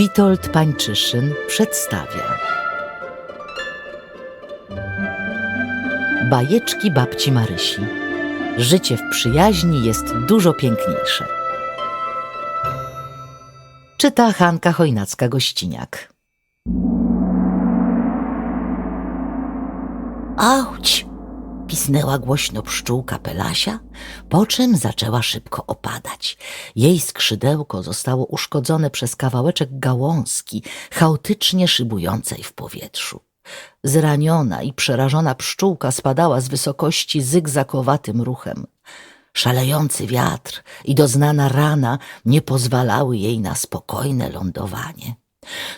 Witold Pańczyszyn przedstawia. Bajeczki babci Marysi. Życie w przyjaźni jest dużo piękniejsze. Czyta Hanka Chojnacka-Gościniak. Auć! Pisnęła głośno pszczółka Pelasia, po czym zaczęła szybko opadać. Jej skrzydełko zostało uszkodzone przez kawałeczek gałązki, chaotycznie szybującej w powietrzu. Zraniona i przerażona pszczółka spadała z wysokości zygzakowatym ruchem. Szalejący wiatr i doznana rana nie pozwalały jej na spokojne lądowanie.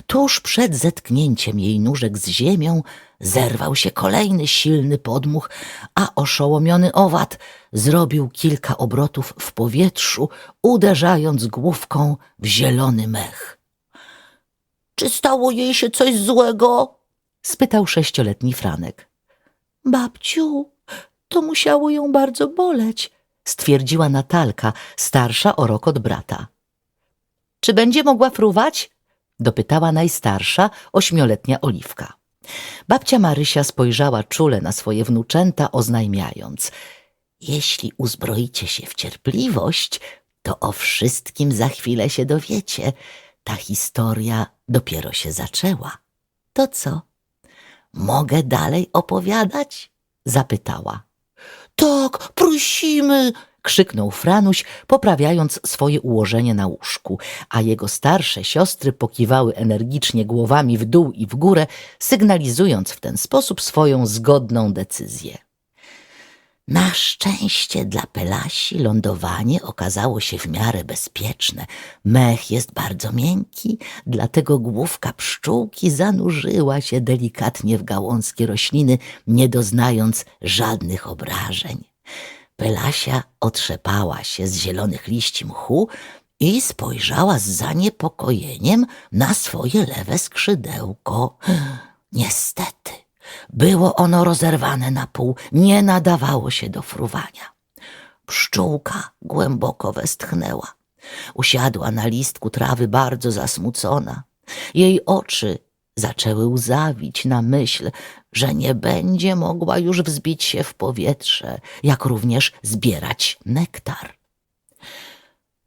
Tuż przed zetknięciem jej nóżek z ziemią zerwał się kolejny silny podmuch, a oszołomiony owad zrobił kilka obrotów w powietrzu, uderzając główką w zielony mech. Czy stało jej się coś złego? spytał sześcioletni Franek. Babciu, to musiało ją bardzo boleć, stwierdziła Natalka, starsza o rok od brata. Czy będzie mogła fruwać? Dopytała najstarsza, ośmioletnia Oliwka. Babcia Marysia spojrzała czule na swoje wnuczęta, oznajmiając Jeśli uzbroicie się w cierpliwość, to o wszystkim za chwilę się dowiecie. Ta historia dopiero się zaczęła. To co? Mogę dalej opowiadać? zapytała. Tak, prosimy, krzyknął Franuś, poprawiając swoje ułożenie na łóżku, a jego starsze siostry pokiwały energicznie głowami w dół i w górę, sygnalizując w ten sposób swoją zgodną decyzję. Na szczęście dla Pelasi lądowanie okazało się w miarę bezpieczne. Mech jest bardzo miękki, dlatego główka pszczółki zanurzyła się delikatnie w gałązki rośliny, nie doznając żadnych obrażeń. Pelasia otrzepała się z zielonych liści mchu i spojrzała z zaniepokojeniem na swoje lewe skrzydełko. Niestety, było ono rozerwane na pół, nie nadawało się do fruwania. Pszczółka głęboko westchnęła. Usiadła na listku trawy bardzo zasmucona. Jej oczy zaczęły łzawić na myśl, że nie będzie mogła już wzbić się w powietrze, jak również zbierać nektar.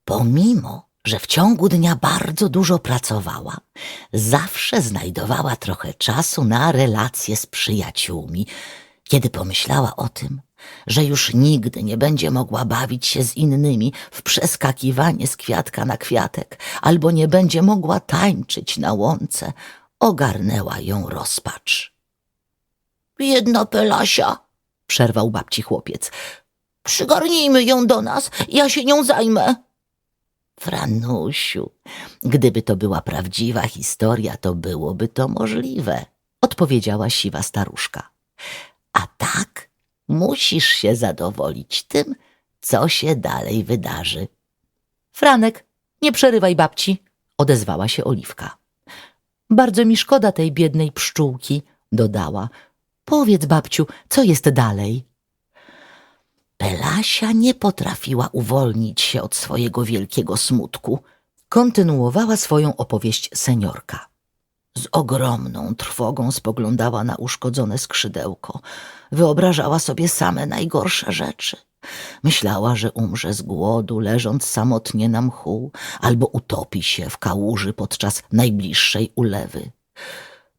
Pomimo, że w ciągu dnia bardzo dużo pracowała, zawsze znajdowała trochę czasu na relacje z przyjaciółmi. Kiedy pomyślała o tym, że już nigdy nie będzie mogła bawić się z innymi w przeskakiwanie z kwiatka na kwiatek, albo nie będzie mogła tańczyć na łące, ogarnęła ją rozpacz. Biedna Pelasia, przerwał babci chłopiec. Przygarnijmy ją do nas, ja się nią zajmę. Franusiu, gdyby to była prawdziwa historia, to byłoby to możliwe, odpowiedziała siwa staruszka. A tak musisz się zadowolić tym, co się dalej wydarzy. Franek, nie przerywaj babci, odezwała się Oliwka. Bardzo mi szkoda tej biednej pszczółki, dodała. Powiedz, babciu, co jest dalej? Pelasia nie potrafiła uwolnić się od swojego wielkiego smutku. Kontynuowała swoją opowieść seniorka. Z ogromną trwogą spoglądała na uszkodzone skrzydełko. Wyobrażała sobie same najgorsze rzeczy. Myślała, że umrze z głodu, leżąc samotnie na mchu, albo utopi się w kałuży podczas najbliższej ulewy.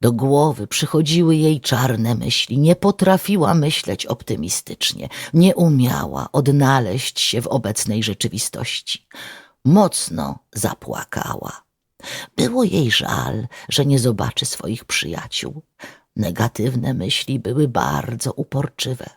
Do głowy przychodziły jej czarne myśli, nie potrafiła myśleć optymistycznie, nie umiała odnaleźć się w obecnej rzeczywistości. Mocno zapłakała. Było jej żal, że nie zobaczy swoich przyjaciół. Negatywne myśli były bardzo uporczywe.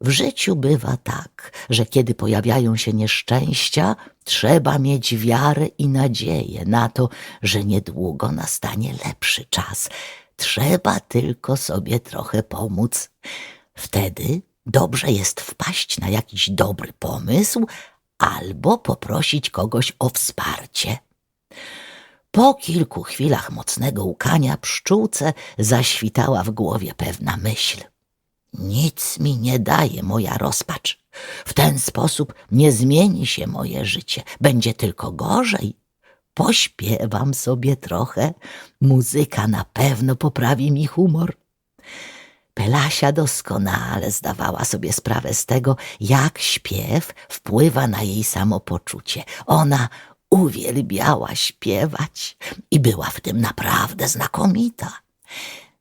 W życiu bywa tak, że kiedy pojawiają się nieszczęścia, trzeba mieć wiarę i nadzieję na to, że niedługo nastanie lepszy czas. Trzeba tylko sobie trochę pomóc. Wtedy dobrze jest wpaść na jakiś dobry pomysł albo poprosić kogoś o wsparcie. Po kilku chwilach mocnego łkania pszczółce zaświtała w głowie pewna myśl. Nic mi nie daje moja rozpacz. W ten sposób nie zmieni się moje życie, będzie tylko gorzej. pośpiewam sobie trochę. Muzyka na pewno poprawi mi humor. Pelasia doskonale zdawała sobie sprawę z tego, jak śpiew wpływa na jej samopoczucie. Ona uwielbiała śpiewać i była w tym naprawdę znakomita.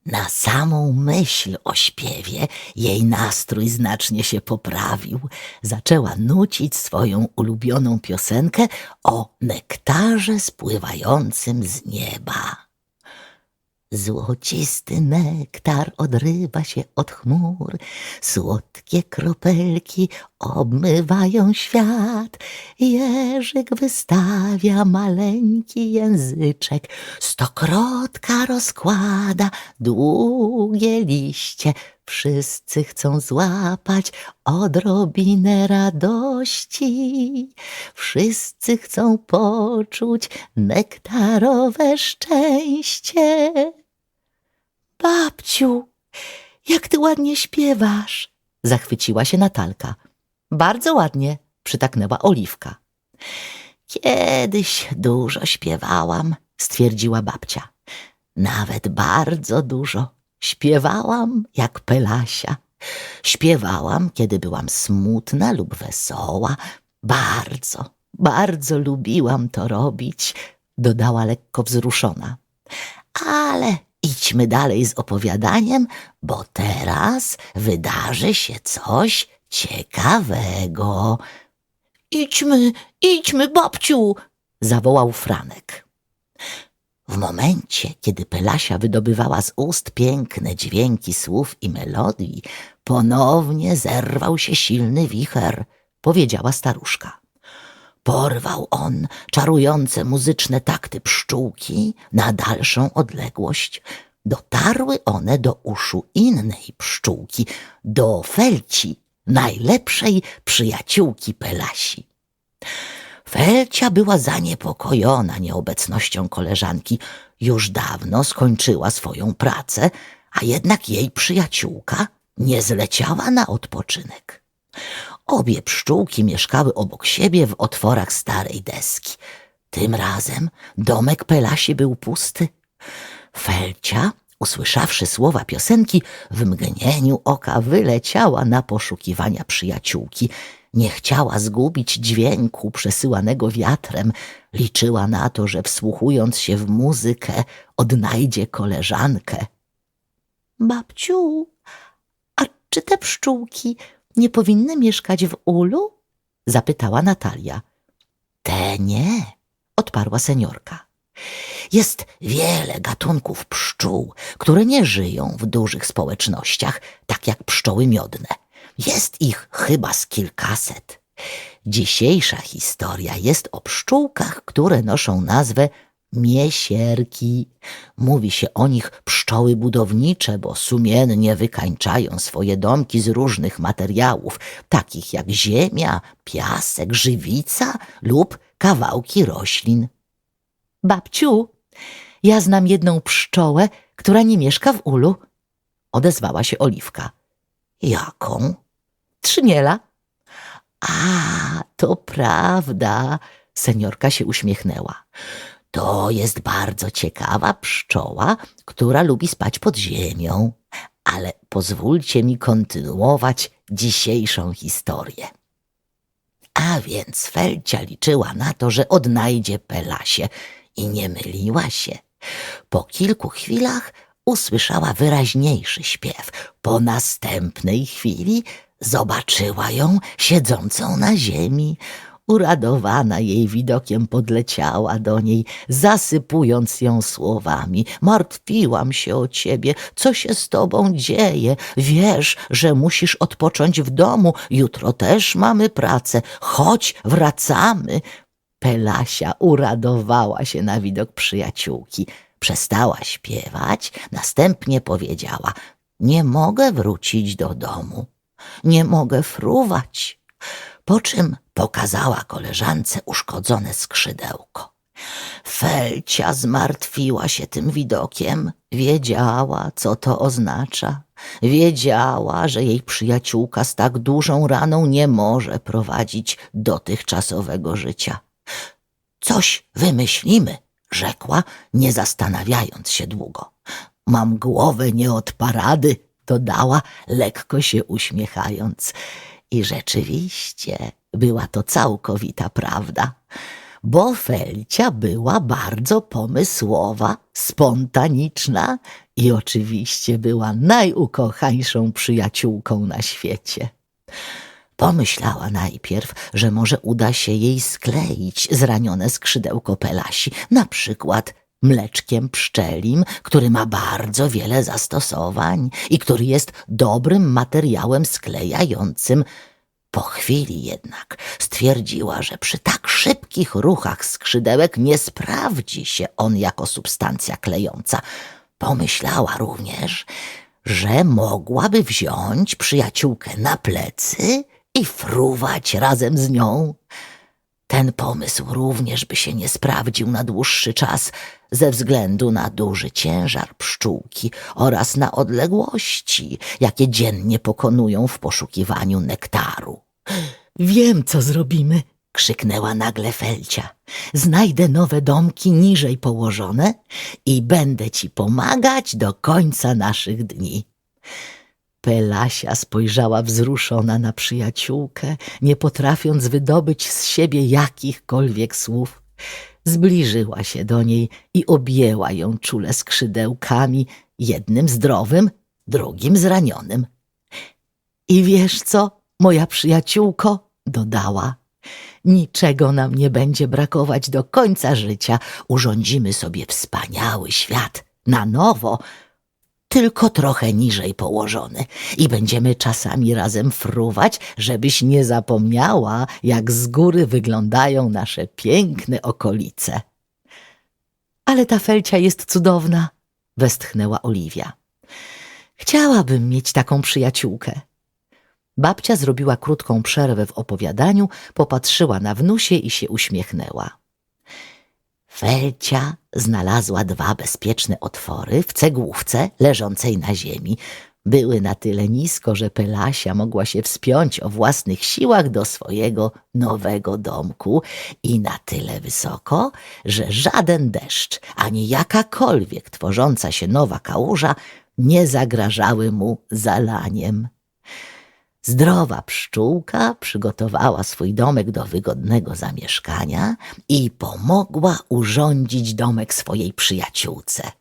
Na samą myśl o śpiewie jej nastrój znacznie się poprawił. Zaczęła nucić swoją ulubioną piosenkę o nektarze spływającym z nieba. Złocisty nektar odrywa się od chmur, słodkie kropelki obmywają świat. Jerzyk wystawia maleńki języczek, stokrotka rozkłada długie liście. Wszyscy chcą złapać odrobinę radości. Wszyscy chcą poczuć nektarowe szczęście. Babciu, jak ty ładnie śpiewasz! Zachwyciła się Natalka. Bardzo ładnie, przytaknęła Oliwka. Kiedyś dużo śpiewałam, stwierdziła babcia. Nawet bardzo dużo. Śpiewałam jak Pelasia. Śpiewałam, kiedy byłam smutna lub wesoła. Bardzo, bardzo lubiłam to robić, dodała lekko wzruszona. Ale idźmy dalej z opowiadaniem, bo teraz wydarzy się coś ciekawego. Idźmy, idźmy, babciu! zawołał Franek. W momencie, kiedy Pelasia wydobywała z ust piękne dźwięki słów i melodii, ponownie zerwał się silny wicher, powiedziała staruszka. Porwał on czarujące muzyczne takty pszczółki na dalszą odległość. Dotarły one do uszu innej pszczółki, do Felci, najlepszej przyjaciółki Pelasi. Felcia była zaniepokojona nieobecnością koleżanki. Już dawno skończyła swoją pracę, a jednak jej przyjaciółka nie zleciała na odpoczynek. Obie pszczółki mieszkały obok siebie w otworach starej deski. Tym razem domek Pelasi był pusty. Felcia, usłyszawszy słowa piosenki, w mgnieniu oka wyleciała na poszukiwania przyjaciółki. Nie chciała zgubić dźwięku przesyłanego wiatrem. Liczyła na to, że wsłuchując się w muzykę, odnajdzie koleżankę. Babciu, a czy te pszczółki nie powinny mieszkać w ulu? zapytała Natalia. Te nie, odparła seniorka. Jest wiele gatunków pszczół, które nie żyją w dużych społecznościach, tak jak pszczoły miodne. Jest ich chyba z kilkaset. Dzisiejsza historia jest o pszczółkach, które noszą nazwę miesierki. Mówi się o nich pszczoły budownicze, bo sumiennie wykańczają swoje domki z różnych materiałów, takich jak ziemia, piasek, żywica lub kawałki roślin. Babciu, ja znam jedną pszczołę, która nie mieszka w ulu, odezwała się Oliwka. Jaką? Trzniela. A, to prawda, seniorka się uśmiechnęła. To jest bardzo ciekawa pszczoła, która lubi spać pod ziemią. Ale pozwólcie mi kontynuować dzisiejszą historię. A więc Felcia liczyła na to, że odnajdzie Pelasie i nie myliła się. Po kilku chwilach usłyszała wyraźniejszy śpiew. Po następnej chwili zobaczyła ją siedzącą na ziemi. Uradowana jej widokiem podleciała do niej, zasypując ją słowami. Martwiłam się o ciebie, co się z tobą dzieje? Wiesz, że musisz odpocząć w domu, jutro też mamy pracę. Chodź, wracamy. Pelasia uradowała się na widok przyjaciółki. Przestała śpiewać, następnie powiedziała: Nie mogę wrócić do domu, nie mogę fruwać. Po czym pokazała koleżance uszkodzone skrzydełko. Felcia zmartwiła się tym widokiem. Wiedziała, co to oznacza. Wiedziała, że jej przyjaciółka z tak dużą raną nie może prowadzić dotychczasowego życia. Coś wymyślimy, rzekła, nie zastanawiając się długo. Mam głowę nie od parady, dodała, lekko się uśmiechając. I rzeczywiście była to całkowita prawda, bo Felcia była bardzo pomysłowa, spontaniczna i oczywiście była najukochańszą przyjaciółką na świecie. Pomyślała najpierw, że może uda się jej skleić zranione skrzydełko Pelasi, na przykład mleczkiem pszczelim, który ma bardzo wiele zastosowań i który jest dobrym materiałem sklejającym. Po chwili jednak stwierdziła, że przy tak szybkich ruchach skrzydełek nie sprawdzi się on jako substancja klejąca. Pomyślała również, że mogłaby wziąć przyjaciółkę na plecy i fruwać razem z nią. Ten pomysł również by się nie sprawdził na dłuższy czas ze względu na duży ciężar pszczółki oraz na odległości, jakie dziennie pokonują w poszukiwaniu nektaru. Wiem, co zrobimy, krzyknęła nagle Felcia. Znajdę nowe domki niżej położone i będę ci pomagać do końca naszych dni. Pelasia spojrzała wzruszona na przyjaciółkę, nie potrafiąc wydobyć z siebie jakichkolwiek słów. Zbliżyła się do niej i objęła ją czule skrzydełkami, jednym zdrowym, drugim zranionym. I wiesz co, moja przyjaciółko, dodała, niczego nam nie będzie brakować do końca życia. Urządzimy sobie wspaniały świat, na nowo, tylko trochę niżej położony i będziemy czasami razem fruwać, żebyś nie zapomniała, jak z góry wyglądają nasze piękne okolice. Ale ta felcia jest cudowna, westchnęła Oliwia. Chciałabym mieć taką przyjaciółkę. Babcia zrobiła krótką przerwę w opowiadaniu, popatrzyła na wnusie i się uśmiechnęła. Felcia znalazła dwa bezpieczne otwory w cegłówce leżącej na ziemi. Były na tyle nisko, że Pelasia mogła się wspiąć o własnych siłach do swojego nowego domku i na tyle wysoko, że żaden deszcz ani jakakolwiek tworząca się nowa kałuża nie zagrażały mu zalaniem. Zdrowa pszczółka przygotowała swój domek do wygodnego zamieszkania i pomogła urządzić domek swojej przyjaciółce.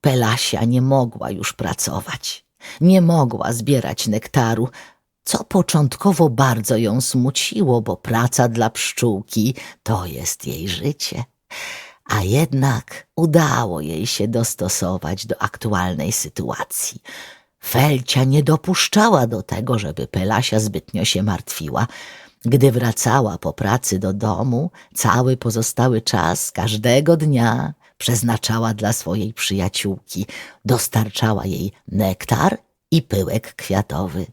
Pelasia nie mogła już pracować, nie mogła zbierać nektaru, co początkowo bardzo ją smuciło, bo praca dla pszczółki to jest jej życie. A jednak udało jej się dostosować do aktualnej sytuacji – Felcia nie dopuszczała do tego, żeby Pelasia zbytnio się martwiła. Gdy wracała po pracy do domu, cały pozostały czas każdego dnia przeznaczała dla swojej przyjaciółki, dostarczała jej nektar i pyłek kwiatowy.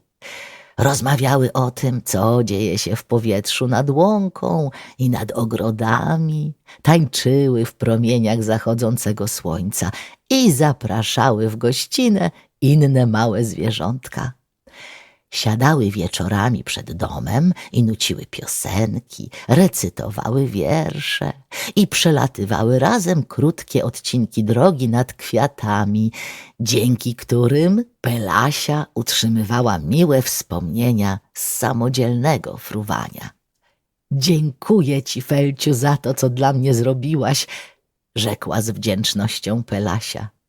Rozmawiały o tym, co dzieje się w powietrzu nad łąką i nad ogrodami, tańczyły w promieniach zachodzącego słońca i zapraszały w gościnę inne małe zwierzątka. Siadały wieczorami przed domem i nuciły piosenki, recytowały wiersze i przelatywały razem krótkie odcinki drogi nad kwiatami, dzięki którym Pelasia utrzymywała miłe wspomnienia z samodzielnego fruwania. Dziękuję ci, Felciu, za to, co dla mnie zrobiłaś, rzekła z wdzięcznością Pelasia.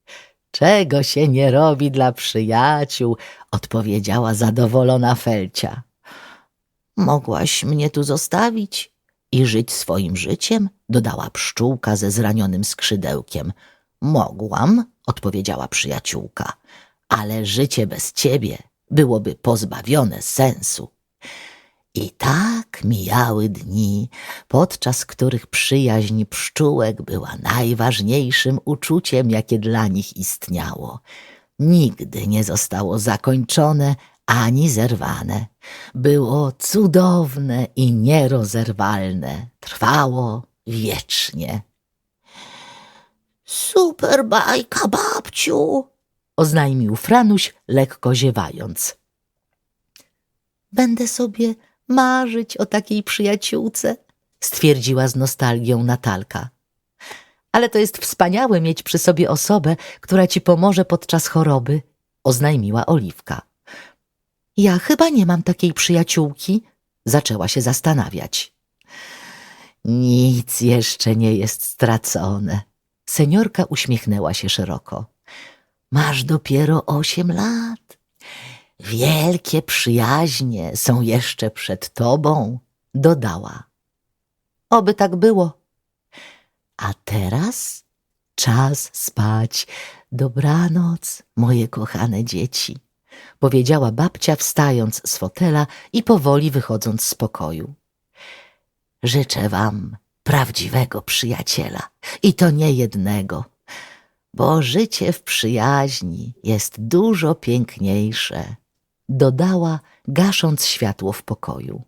Czego się nie robi dla przyjaciół, odpowiedziała zadowolona Felcia. Mogłaś mnie tu zostawić i żyć swoim życiem, dodała pszczółka ze zranionym skrzydełkiem. Mogłam, odpowiedziała przyjaciółka, ale życie bez ciebie byłoby pozbawione sensu. I tak mijały dni, podczas których przyjaźń pszczółek była najważniejszym uczuciem, jakie dla nich istniało. Nigdy nie zostało zakończone ani zerwane. Było cudowne i nierozerwalne. Trwało wiecznie. Super bajka, babciu, oznajmił Franuś, lekko ziewając. Będę sobie marzyć o takiej przyjaciółce, stwierdziła z nostalgią Natalka. Ale to jest wspaniałe mieć przy sobie osobę, która ci pomoże podczas choroby, oznajmiła Oliwka. Ja chyba nie mam takiej przyjaciółki, zaczęła się zastanawiać. Nic jeszcze nie jest stracone. Seniorka uśmiechnęła się szeroko. Masz dopiero osiem lat. Wielkie przyjaźnie są jeszcze przed tobą, dodała. Oby tak było. A teraz czas spać. Dobranoc, moje kochane dzieci, powiedziała babcia, wstając z fotela i powoli wychodząc z pokoju. Życzę wam prawdziwego przyjaciela i to nie jednego, bo życie w przyjaźni jest dużo piękniejsze, dodała, gasząc światło w pokoju.